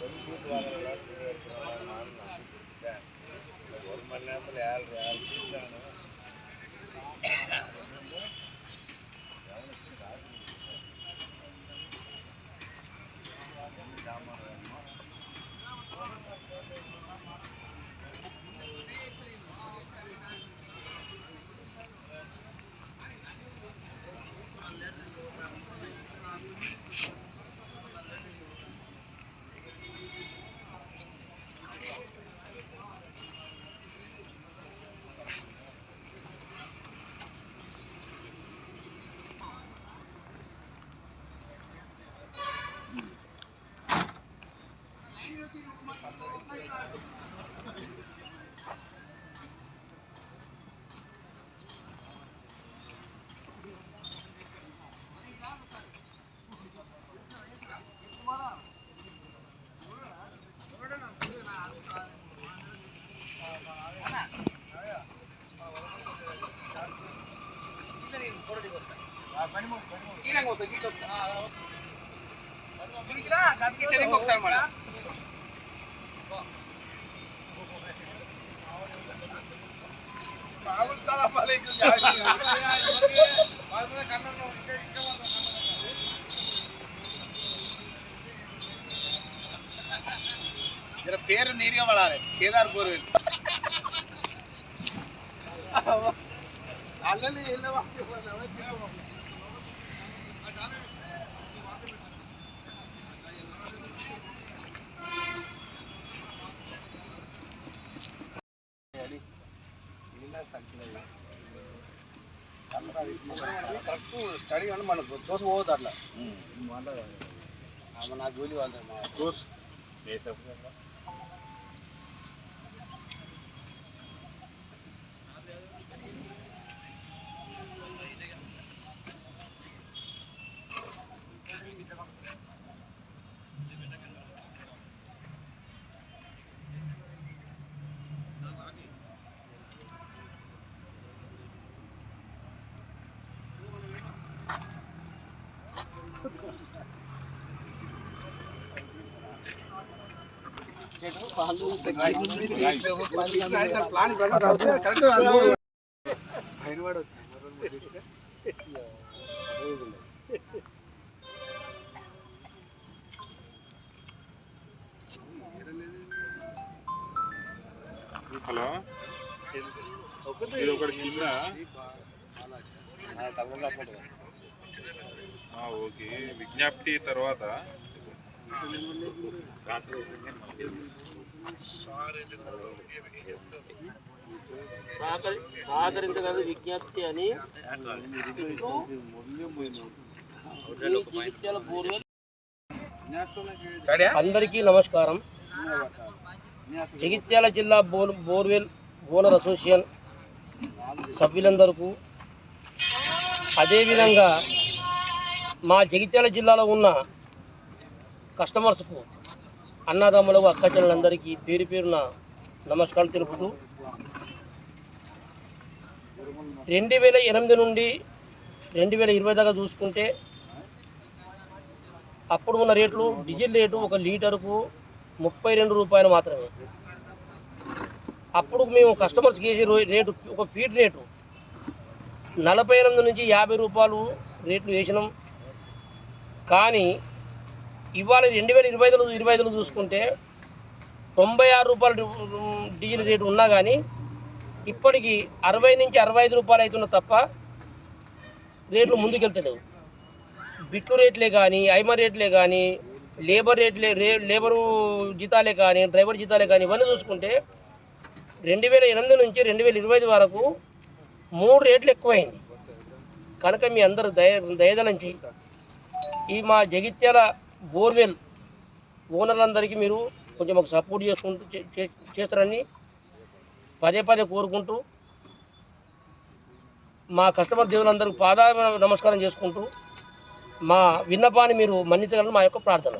ஒரு மணி நேரத்தில் ஏழு ஏழு ¿Qué le gusta? ¿Qué le gusta? ¿Qué le gusta? పేరు నీరుగా పడాలి కేదార్ బోర్వెల్ కరెక్ట్ స్టడీ అని మనకు దోశ పోవద్దు అట్లా. ఆమె నా జోలి వాళ్ళు మా హలో? ఇది ఒకటి కింద. ఓకే. విజ్ఞప్తి తర్వాత సహకరించగల విజ్ఞప్తి అని. అందరికీ నమస్కారం. జగిత్యాల జిల్లా బోర్ బోర్వెల్ బోనర్ అసోసియేషన్ సభ్యులందరకు అదేవిధంగా మా జగిత్యాల జిల్లాలో ఉన్న కస్టమర్స్కు అన్నదమ్ములకు అక్కచెల్లందరికీ పేరు పేరున నమస్కారం తెలుపుతూ రెండు వేల ఎనిమిది నుండి రెండు వేల ఇరవై దాకా చూసుకుంటే అప్పుడు ఉన్న రేట్లు డీజిల్ రేటు ఒక లీటర్కు ముప్పై రెండు రూపాయలు మాత్రమే. అప్పుడు మేము కస్టమర్స్కి వేసే రో- రేటు ఒక ఫీడ్ రేటు నలభై ఎనిమిది నుంచి యాభై రూపాయలు రేట్లు వేసినాం కానీ ఇవాళ రెండు వేల ఇరవై ఐదులో ఇరవై ఐదులో చూసుకుంటే తొంభై ఆరు రూపాయలు డీజిల్ రేటు ఉన్నా కానీ ఇప్పటికీ అరవై నుంచి అరవై ఐదు రూపాయలు అవుతున్న తప్ప రేట్లు ముందుకెళ్తలేవు. బిట్లు రేట్లే కానీ ఐమ రేట్లే కానీ లేబర్ రేట్లే రే లేబరు జీతాలే కానీ డ్రైవర్ జీతాలే కానీ ఇవన్నీ చూసుకుంటే రెండు వేల ఎనిమిది నుంచి రెండు వేల ఇరవై ఐదు వరకు మూడు రేట్లు ఎక్కువైంది. కనుక మీ అందరూ దయ దయదలంచి ఈ మా జగిత్యాల బోర్వెల్ ఓనర్లందరికీ మీరు కొంచెం మాకు సపోర్ట్ చేసుకుంటూ చే- చే- చేస్తారని పదే పదే కోరుకుంటూ మా కస్టమర్ దేవులందరూ పాద నమస్కారం చేసుకుంటూ మా విన్నపాన్ని మీరు మన్నించగలని మా యొక్క ప్రార్థన.